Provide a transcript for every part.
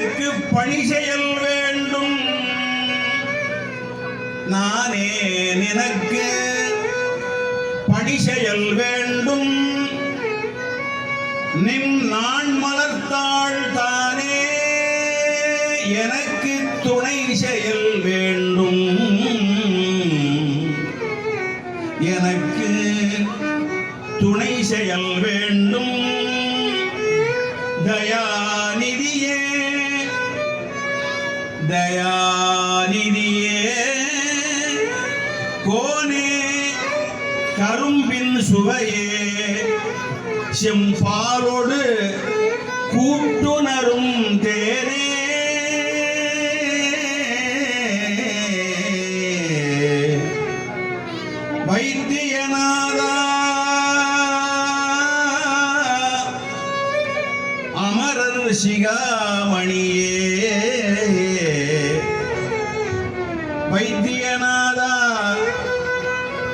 எனக்கு பணி செயல் வேண்டும். நானே எனக்கு பணி செயல் வேண்டும். நிம் நான் மலர்த்தாள் தானே எனக்கு துணை செயல் வேண்டும். எனக்கு துணை செயல் வேண்டும். தயா தயாநிதியே கோனே கரும்பின் சுவையே செம்பாரோடு கூட்டுணரும் தேரே வைத்தியநாதா அமரர் சிகாமணியே வைத்தியநாதா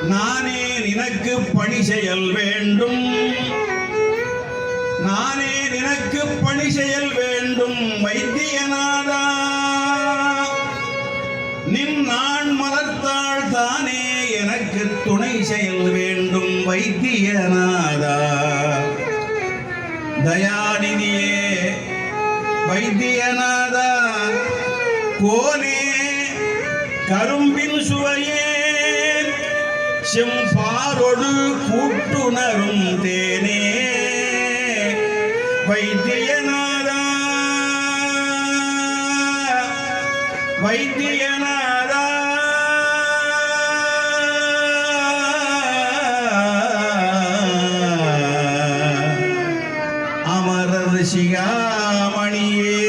நானே நினக்கு பணி செயல் வேண்டும். நானே நினக்கு பணி செயல் வேண்டும் வைத்தியநாதா. நின் நான் மலர்த்தாள் தானே எனக்கு துணை செயல் வேண்டும் வைத்தியநாதா. தயாநிதியே வைத்தியநாதா கோலே கரும்பின் சுவையே. செம்பாரொடு கூட்டுணரும் தேனே. வைத்தியநாதா. வைத்தியநாதா. அமரர் சிகாமணியே